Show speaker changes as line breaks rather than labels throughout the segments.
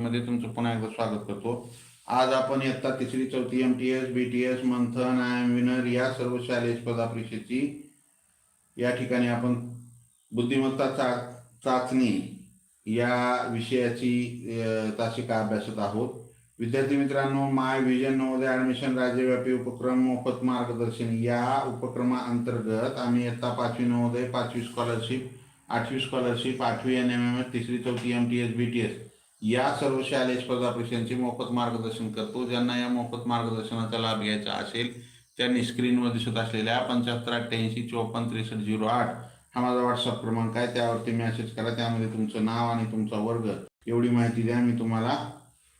मध्ये तुमचं पुन्हा एकदा स्वागत करतो. आज आपण इयत्ता तिसरी चौथी M T S B T S Manthan I M winner या सर्व शालेय स्पर्धा परीक्षेची या ठिकाणी आपण बुद्धिमत्ता चा चाचणी या विषयाची तासिका अभ्यासत आहोत. विद्यार्थी मित्रांनो माय विजन नवोदय ॲडमिशन राज्यव्यापी उपक्रम मोफत मार्गदर्शन या उपक्रमाअंतर्गत आम्ही इयत्ता पाचवी नवोदय पाचवी स्कॉलरशिप आठवी स्कॉलरशिप आठवी एन एम एम एस तिसरी चौथी M T S B T S या सर्व शालेय स्पर्धा परीक्षांचे मोफत मार्गदर्शन करतो. ज्यांना या मोफत मार्गदर्शनाचा लाभ घ्यायचा असेल त्यांनी स्क्रीनवर दिसत असलेल्या पंच्याहत्तर अठ्ठ्याऐंशी चोपन्न त्रेसष्ट झिरो आठ हा माझा व्हॉट्सअप क्रमांक आहे. त्यावरती मेसेज करा. त्यामध्ये तुमचं नाव आणि तुमचा वर्ग. एवढी माहिती द्या. मी तुम्हाला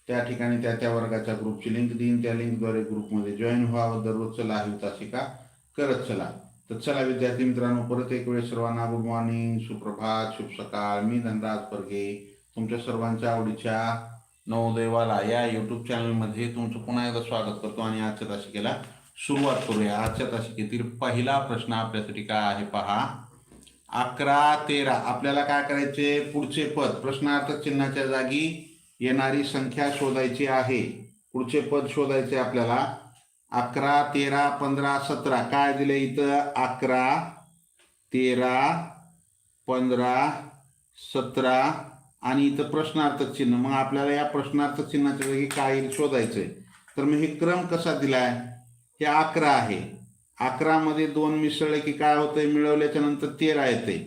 त्या ठिकाणी त्या त्या वर्गाच्या ग्रुपची लिंक देईन. त्या लिंकद्वारे ग्रुपमध्ये जॉईन व्हावं. दररोजचं लाईव्ह तासिका करत चला. तर चला विद्यार्थी मित्रांनो परत एक वेळ सर्वांना गुड मॉर्निंग सुप्रभात शुभ सकाळ. मी धनराज परगे. तुमच्या सर्वांच्या आवडीच्या नवदैवाला या यूट्यूब चॅनलमध्ये तुमचं पुन्हा एकदा स्वागत करतो आणि आजच्या तासिकेला सुरुवात करूया. आजच्या तासिकेतील पहिला प्रश्न आपल्यासाठी काय आहे पहा. अकरा तेरा. आपल्याला काय करायचे? पुढचे पद. प्रश्नार्थ चिन्हाच्या जागी येणारी संख्या शोधायची आहे. पुढचे पद शोधायचे आपल्याला. अकरा तेरा पंधरा सतरा. काय दिले इथं? अकरा तेरा पंधरा सतरा आणि इथं प्रश्नार्थ चिन्ह. मग आपल्याला या प्रश्नार्थ चिन्हाच्या जागी काय येईल शोधायचंय. तर मग हे क्रम कसा दिलाय? हे अकरा आहे. अकरामध्ये दोन मिसळले की काय होतंय? मिळवल्याच्या नंतर तेरा येते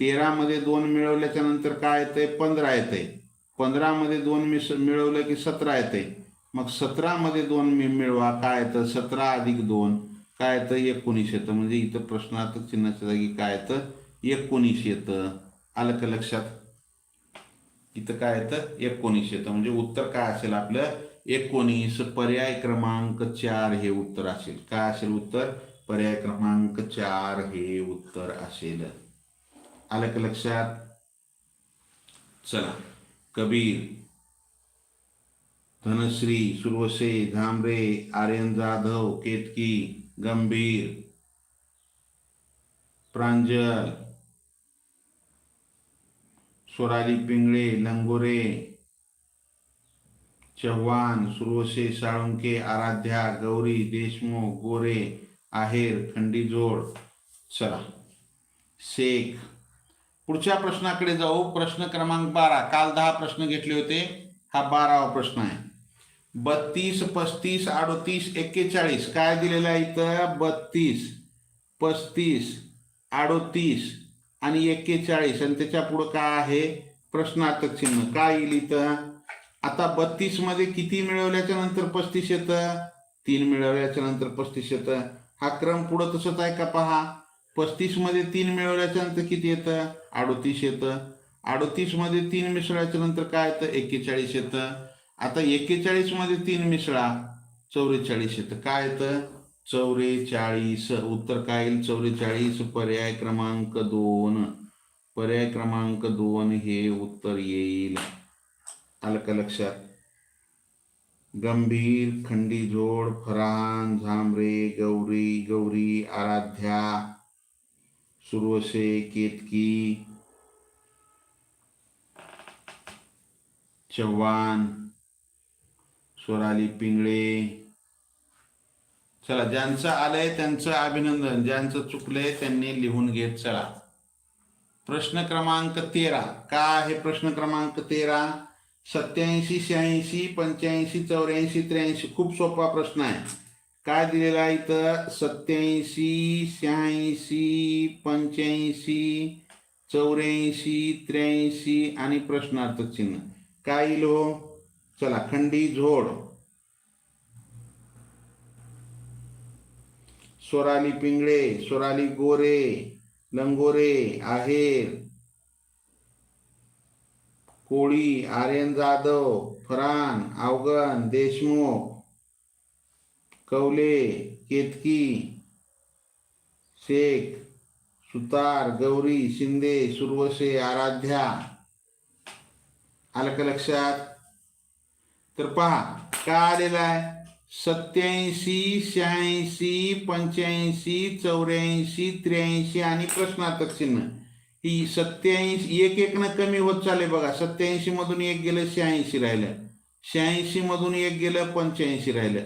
तेरामध्ये दोन मिळवल्याच्या नंतर काय येतंय? पंधरा येते पंधरामध्ये दोन मिस मिळवलं की सतरा येते मग सतरामध्ये दोन मी मिळवा. काय येतं? सतरा अधिक दोन. काय येतं? एकोणीस येतं. म्हणजे इथं प्रश्नार्थ चिन्हाच्या जागी काय येतं? एकोणीस येतं. आलं का लक्षात? इथं काय येतं? एकोणीस येतं. म्हणजे उत्तर काय असेल आपलं? एकोणीस पर्याय क्रमांक चार हे उत्तर असेल. काय असेल उत्तर? पर्याय क्रमांक चार हे उत्तर असेल. आलं का लक्षात? चला. कबीर धनश्री सुरवसे झांबरे आर्यन जाधव केतकी गंभीर प्रांजल स्वराली पिंगळे लंगोरे चव्हाण सुरवसे साळुंके आराध्या गौरी देशमुख गोरे आहेर खंडीजोड चला. शेख. पुढच्या प्रश्नाकडे जाऊ. प्रश्न क्रमांक बारा. काल दहा प्रश्न घेतले होते. हा बारावा प्रश्न आहे. बत्तीस पस्तीस अडोतीस एक्केचाळीस. काय दिलेलं आहे इथं? बत्तीस पस्तीस अडोतीस आणि एक्केचाळीस. आणि त्याच्या पुढं काय आहे? प्रश्नार्थक चिन्ह. काय येईल इथं? आता बत्तीसमध्ये किती मिळवल्याच्या नंतर पस्तीस येतं? तीन मिळवल्याच्या नंतर पस्तीस येतं. हा क्रम पुढं तसंच आहे का पहा? पस्तीसमध्ये तीन मिळवल्याच्या नंतर किती येतं? अडोतीस येतं. अडोतीसमध्ये तीन मिसळल्याच्या नंतर काय येतं? एक्केचाळीस येतं. आता एक्केचाळीसमध्ये तीन मिसळा चौवेचाळीस येतं. काय येतं? चौवेचाळीस उत्तर काय येईल चौवेचाळीस पर्याय क्रमांक दोन. पर्याय क्रमांक दोन हे उत्तर येईल. आलं का लक्षात? गंभीर खंडीजोड फरहान झांबरे गौरी गौरी आराध्या सुरवसे केतकी चव्हाण स्वराली पिंगळे चला ज्यांचं आलंय त्यांचं अभिनंदन ज्यांचं चुकलंय त्यांनी लिहून घेत चला. प्रश्न क्रमांक तेरा. का आहे प्रश्न क्रमांक तेरा? सत्याऐंशी शहाऐंशी पंच्याऐंशी चौऱ्याऐंशी त्र्याऐंशी. खूप सोपा प्रश्न आहे. काय दिलेला आहे इथं? सत्याऐंशी शहाऐंशी पंच्याऐंशी चौऱ्याऐंशी त्र्याऐंशी आणि प्रश्नार्थ चिन्ह. काय लो चला खंडी झोड. स्वराली पिंगळे स्वराली गोरे लंगोरे आहेर कोळी आर्यन जाधव फरान अवगण देशमुख कवले केतकी शेख सुतार गौरी शिंदे सुरवसे आराध्या. आलं का लक्षात? तर पहा का आलेला आहे? सत्याऐंशी शहाऐंशी पंच्याऐंशी चौऱ्याऐंशी त्र्याऐंशी आणि प्रश्नार्थक चिन्ह. ही सत्याऐंशी एक एक न कमी होत चालले बघा. सत्याऐंशी मधून एक गेलं शहाऐंशी राहिलं. शहाऐंशी मधून एक गेलं पंच्याऐंशी राहिलं.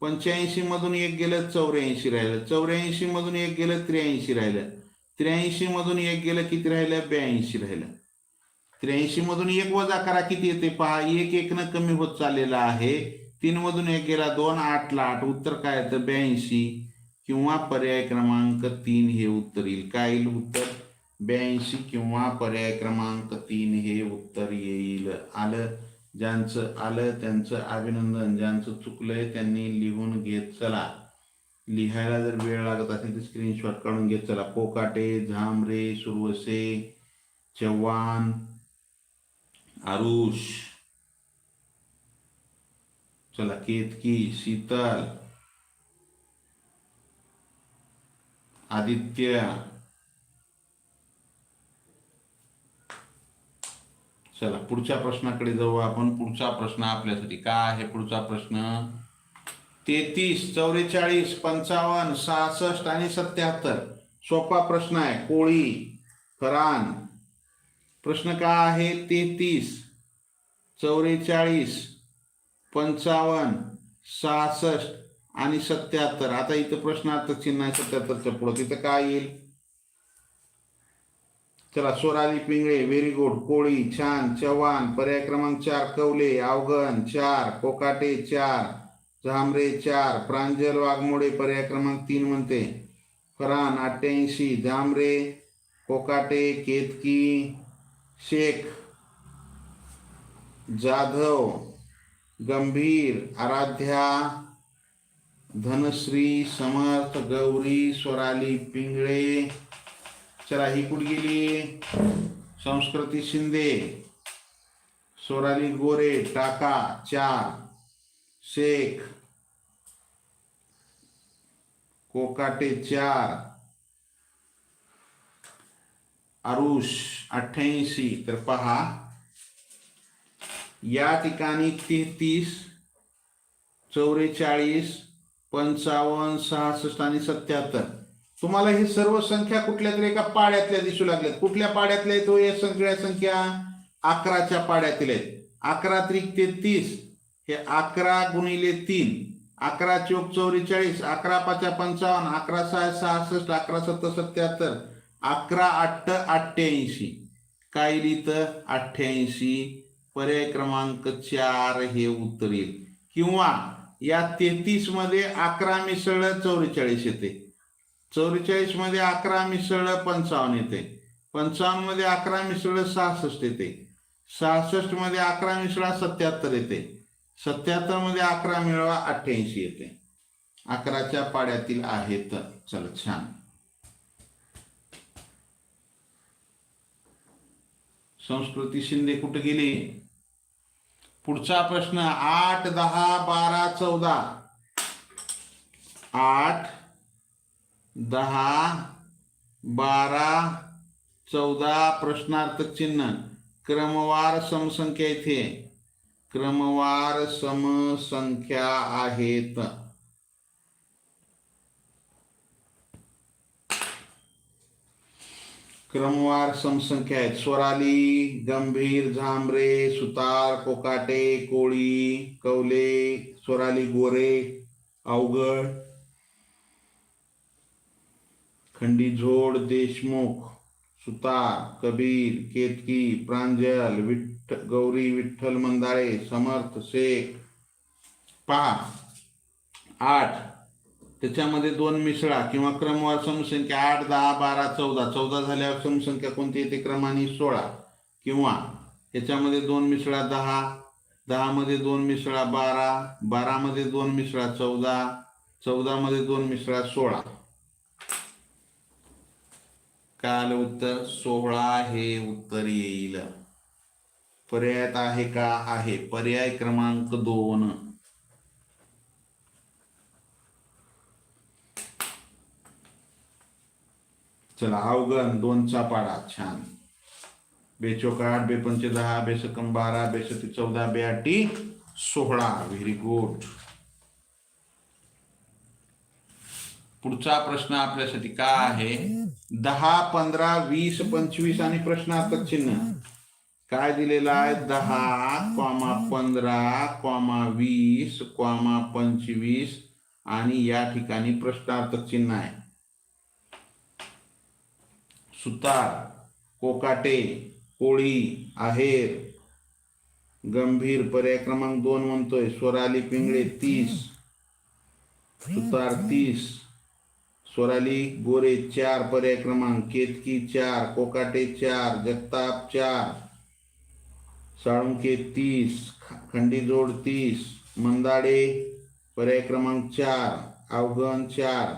पंच्याऐंशी मधून एक गेलं चौऱ्याऐंशी राहिलं. चौऱ्याऐंशी मधून एक गेलं त्र्याऐंशी राहिलं. त्र्याऐंशी मधून एक गेलं किती राहिलं? ब्याऐंशी राहिलं. त्र्याऐंशी मधून एक वजा करा. किती येते पहा? एक एक न कमी होत चाललेला आहे. तीन मधून एक गेला दोन आठला आठ उत्तर काय येतं? ब्याऐंशी. किंवा पर्याय क्रमांक तीन हे उत्तर येईल. काय येईल उत्तर? ब्याऐंशी किंवा पर्याय क्रमांक तीन हे उत्तर येईल. आलं. ज्यांचं आलं त्यांचं अभिनंदन. ज्यांचं चुकलंय त्यांनी लिहून घेत चला. लिहायला जर वेळ लागत असेल तर स्क्रीनशॉट काढून घेत चला. कोकाटे झांबरे सुरवसे चव्हाण आरुष. चला केतकी शीतल आदित्य चला पुढच्या प्रश्नाकडे जाऊ आपण. पुढचा प्रश्न आपल्यासाठी काय आहे? पुढचा प्रश्न तेहतीस चौवेचाळीस पंचावन्न सहासष्ट आणि सत्याहत्तर. सोपा प्रश्न आहे. कोळी फरान प्रश्न काय आहे? तेहतीस चौवेचाळीस पंचावन्न सहासष्ट आणि सत्याहत्तर. आता इथं प्रश्नार्थ चिन्ह आहे सत्याहत्तरच्या पुढं. तिथं काय येईल? चला सोराली पिंगळे व्हेरी गुड. कोळी छान चव्हाण. पर्याय क्रमांक चार कवले अवगण चार कोकाटे चार झांबरे चार प्रांजल वाघमोडे. पर्याय क्रमांक तीन म्हणते. फरान अठ्ठ्याऐंशी झांबरे कोकाटे केतकी शेख जाधव गंभीर आराध्या धनश्री समर्थ गौरी स्वराली पिंगळे चला ही कुठ गेली? संस्कृती शिंदे स्वराली गोरे टाका चार शेख कोकाटे चार आरुष अठ्ठ्याऐंशी तर पहा या ठिकाणी तेहतीस चौवेचाळीस पंचावन्न सहासष्ट आणि सत्याहत्तर. तुम्हाला हे सर्व संख्या कुठल्या तरी एका पाड्यातल्या दिसू लागल्यात. कुठल्या पाड्यातल्या आहेत हो या सगळ्या संख्या? अकराच्या पाड्यातील आहेत. अकरा त्रिक तेहतीस हे अकरा गुणिले तीन. अकरा चौक चौवेचाळीस अकरा पाचा पंचावन्न अकरा सहा सहासष्ट अकरा सत्तर सत्याहत्तर अकरा अठ्ठ अठ्ठ्याऐंशी. काय लिहितं? अठ्ठ्याऐंशी. पर्याय क्रमांक चार हे उत्तर येईल. किंवा या तेहतीसमध्ये अकरा मिसळ चौवेचाळीस येते. चौवेचाळीसमध्ये अकरा मिसळ पंचावन्न येते. पंचावन्नमध्ये अकरा मिसळ सहासष्ट येते. सहासष्टमध्ये अकरा मिसळा सत्याहत्तर येते. सत्याहत्तरमध्ये अकरा मिळवा अठ्ठ्याऐंशी येते. अकराच्या पाड्यातील आहेत. चल छान. संस्कृती शिंदे कुठे गेली? पुढचा प्रश्न आठ दहा बारा चौदा. आठ दहा बारा चौदा प्रश्नार्थ चिन्ह. क्रमवार समसंख्या इथे. क्रमवार समसंख्या आहेत. क्रमवार समसंख्या आहेत स्वराली गंभीर झांबरे सुतार कोकाटे कोळी कवले स्वराली गोरे अवघड खंडी झोड देशमुख सुतार कबीर केतकी प्रांजल विठ्ठ गौरी विठ्ठल मंदाळे समर्थ शेख पहा आठ. त्याच्यामध्ये दोन मिसळा किंवा क्रमवार समसंख्या आठ दहा बारा चौदा. चौदा झाल्यावर समसंख्या कोणती येते? क्रमाने सोळा किंवा याच्यामध्ये दोन मिसळा दहा दहामध्ये दोन मिसळा बारा बारामध्ये दोन मिसळा चौदा चौदामध्ये दोन मिसळा सोळा. काल उत्तर सोळा हे उत्तर येईल. पर्यायात आहे का? आहे. पर्याय क्रमांक दोन. चला अवगण दोनचा पाडा छान. बेचोक आठ बेपंचे दहा बेसकम बारा बेसती चौदा बेआटी सोहळा व्हेरी गुड पुढचा प्रश्न आपल्यासाठी काय आहे? दहा पंधरा वीस पंचवीस आणि प्रश्नार्थक चिन्ह. काय दिलेलं आहे? दहा कॉमा पंधरा कॉमा वीस कॉमा पंचवीस आणि या ठिकाणी प्रश्नार्थक चिन्ह आहे. सुतार कोकाटे कोळी आहेर गंभीर पर्याय क्रमांक दोन म्हणतोय. स्वराली पिंगळे तीस सुतार तीस स्वराली गोरे चार पर्याय क्रमांक केतकी चार कोकाटे चार जगताप चार साळुंके तीस खंडीजोड तीस मंदाडे पर्याय क्रमांक चार अवगण चार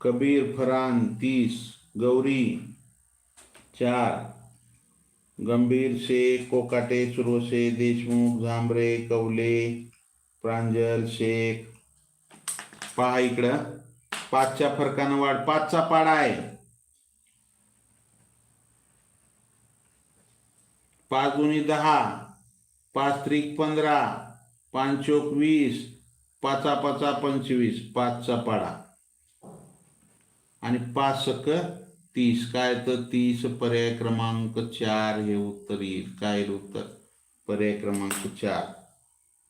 कबीर फरान तीस गौरी चार गंभीर शेख कोकाटे सुरोसे देशमुख झांबरे कवले प्रांजल शेख. पहा इकडं. पाचच्या फरकानं वाढ. पाचचा पाडा आहे. पाच दुनी दहा. पाच त्रिक पंधरा. पाच चोक वीस. पाचा पाचा पंचवीस. पाचचा पाडा. आणि पाच सक तीस. काय तर तीस पर्याय क्रमांक चार हे उत्तर येईल. काय उत्तर? पर्याय क्रमांक चार.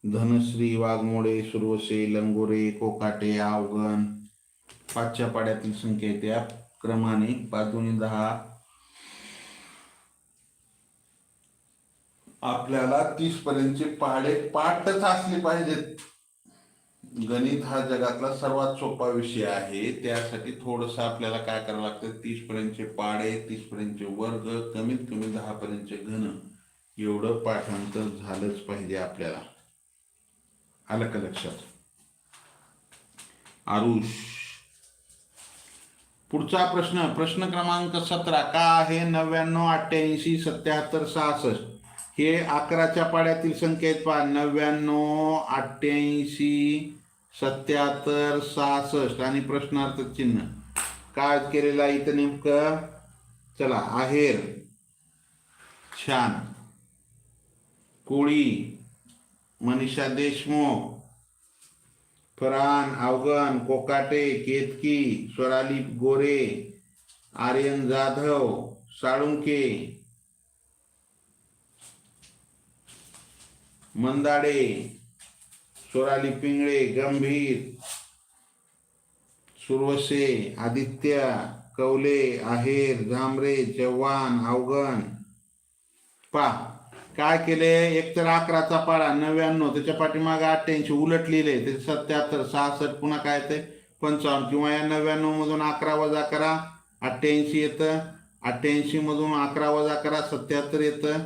धनश्री वाघमोडे सुरवसे लंगोरे कोकाटे आवगण पाचच्या पाड्यातील संख्या त्या क्रमाने. पाच दोन्ही दहा. आपल्याला तीस पर्यंतचे पाडे पाठच असले पाहिजेत. गणित हा जगातला सर्वात सोपा विषय आहे. त्यासाठी थोडस आपल्याला काय करावं लागतं? तीस पर्यंतचे पाडे तीस पर्यंतचे वर्ग कमीत कमी दहा पर्यंतचे घन. एवढं पाठांतर झालंच पाहिजे आपल्याला. आलं का लक्षात? आरुष. पुढचा प्रश्न प्रश्न क्रमांक सतरा. का आहे नव्याण्णव अठ्ठ्याऐंशी सत्याहत्तर सहासष्ट? हे अकराच्या पाड्यातील संख्येत पहा. नव्याण्णव अठ्ठ्याऐंशी सत्याहत्तर सहासष्ट आणि प्रश्नार्थ चिन्ह. काय केलेलं इथं नेमकं? चला आहेर. छान. कोळी. मनीषा देशमुख. फरान अवगण कोकाटे केतकी स्वराली गोरे आर्यन जाधव साळुंके. मंदाडे. स्वराली पिंगळे गंभीर सुरवसे आदित्य कवले आहेर झांबरे चव्हाण अवगण. पा काय केले? एकतर अकराचा पाडा नव्याण्णव त्याच्या पाठीमागे अठ्ठ्याऐंशी उलट लिहिले. ते सत्याहत्तर सहासष्ट पुन्हा काय ते पंचावन्न. किंवा या नव्याण्णव मधून अकरा वजा करा अठ्ठ्याऐंशी येतं. अठ्ठ्याऐंशी मधून अकरा वजा करा सत्याहत्तर येतं.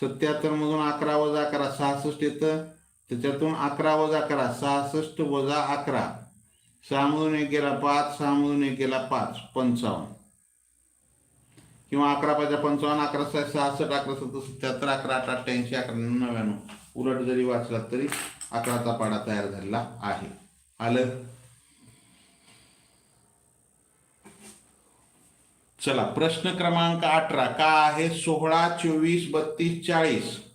सत्याहत्तर मधून अकरा वजा करा सहासष्ट येतं. त्याच्यातून अकरा वजा करा. सहासष्ट वजा अकरा. सहा मधून एक गेला पाच सहा मधून एक गेला पाच पंचावन्न. किंवा अकरा पाच पंचावन्न अकरा सहा सहासष्ट अकरा सत्तर सत्याहत्तर अकरा आठ अठ्ठ्याऐंशी अकरा नव्याण्णव. उलट जरी वाचला तरी अकराचा पाडा तयार झालेला आहे. आलं? चला प्रश्न क्रमांक अठरा. का आहे सोळा चोवीस बत्तीस चाळीस?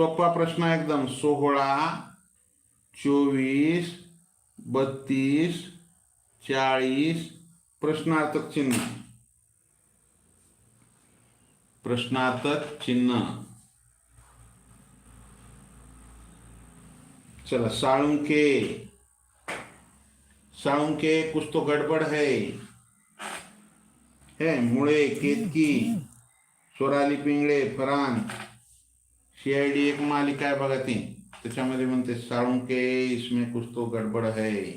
सोपा प्रश्न एकदम. सोहळा चोवीस बत्तीस चाळीस प्रश्नार्थक चिन्ह. प्रश्नार्थक चिन्ह. चला साळुंके. साळुंके कुछ तो गड़बड़ है. है मुळे केतकी स्वराली पिंगळे फरान. सीआयडी एक मालिका आहे बघा ती. त्याच्यामध्ये म्हणते साळुंके इसमे कुछ तो गडबड है.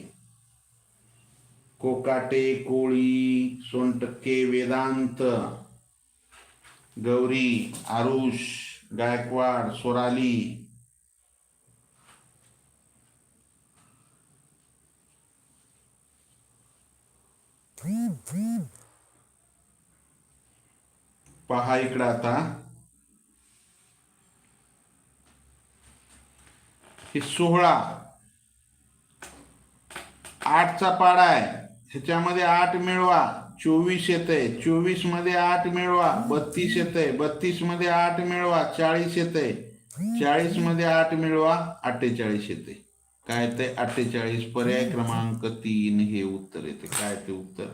कोकाटे कोळी सोनटक्के वेदांत गौरी आरुष गायकवाड सोराली. पहा इकडं आता. हे सोहळा आठचा पाडा आहे. ह्याच्यामध्ये आठ मिळवा चोवीस येते चोवीसमध्ये आठ मिळवा बत्तीस येते बत्तीसमध्ये आठ मिळवा चाळीस येते चाळीसमध्ये आठ मिळवा अठ्ठेचाळीस येते काय ते अठ्ठेचाळीस? पर्याय क्रमांक तीन हे उत्तर येते काय ते उत्तर?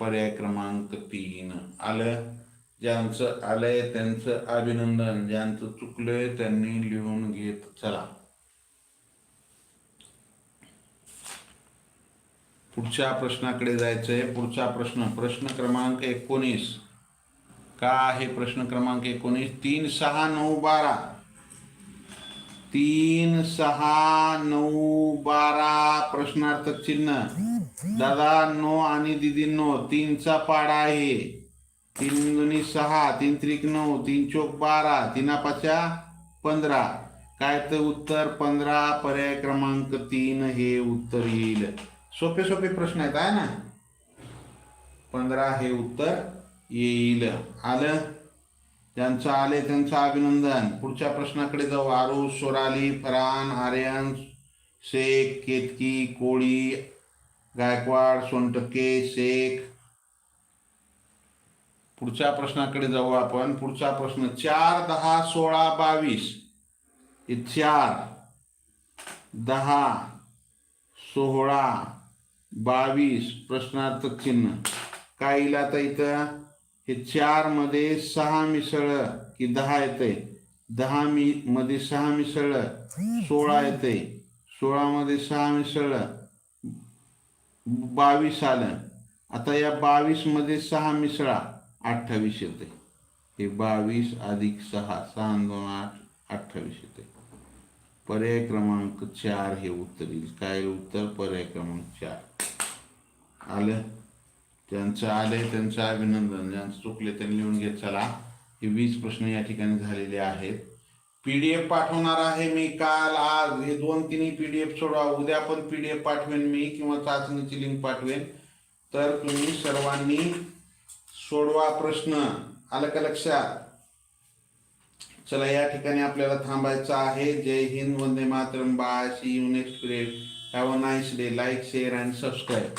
पर्याय क्रमांक तीन. आलं? ज्यांचं आलंय त्यांचं अभिनंदन. ज्यांचं चुकलंय त्यांनी लिहून घेत चला. पुढच्या प्रश्नाकडे जायचंय. पुढचा प्रश्न प्रश्न क्रमांक एकोणीस. का आहे प्रश्न क्रमांक एकोणीस? तीन सहा नऊ बारा. तीन सहा नऊ बारा प्रश्नार्थक चिन्ह. दादा नो आणि दिदी नो. तीनचा पाडा आहे. तीन दुनी सहा तीन त्रिक नऊ तीन चोक बारा तीना पाचा पंधरा. काय तर उत्तर? पंधरा. पर्याय क्रमांक तीन हे उत्तर येईल. सोपे सोपे प्रश्न आहेत आहे ना? पंधरा हे उत्तर येईल. आलं? ज्यांचं आले त्यांचं अभिनंदन. पुढच्या प्रश्नाकडे जाऊ. आरुष सोराली फरान आर्यन शेख केतकी कोळी गायकवाड सोनटक्के शेख. पुढच्या प्रश्नाकडे जाऊ आपण. पुढचा प्रश्न चार दहा सोळा बावीस. हे चार दहा सोळा बावीस प्रश्नार्थक चिन्ह. काय इला आता इथं? हे चारमध्ये सहा मिसळ की दहा येते दहा मी मध्ये सहा मिसळ सोळा येते सोळा मध्ये सहा मिसळ बावीस आलं. आता या बावीसमध्ये सहा मिसळा अठ्ठावीस येते हे बावीस अधिक सहा सहा दोन आठ अठ्ठावीस येते पर्याय क्रमांक चार हे उत्तर येईल. काय उत्तर? पर्याय क्रमांक चार. आलं? त्यांचं आलंय त्यांचं अभिनंदन. ज्यांचं चुकले त्यांनी लिहून घेत चला. हे वीस प्रश्न या ठिकाणी झालेले आहेत. पी डी एफ पाठवणार आहे मी काल आज. हे दोन तिन्ही पी डी एफ सोडवा. उद्या पण पी डी एफ पाठवेन मी किंवा चाचणीची लिंक पाठवेन. तर तुम्ही सर्वांनी सोडवा प्रश्न. आलं का लक्षात? चला या ठिकाणी आपल्याला थांबायचं आहे. जय Hind Vande Mataram. Bye. See you next period have a nice day like share and subscribe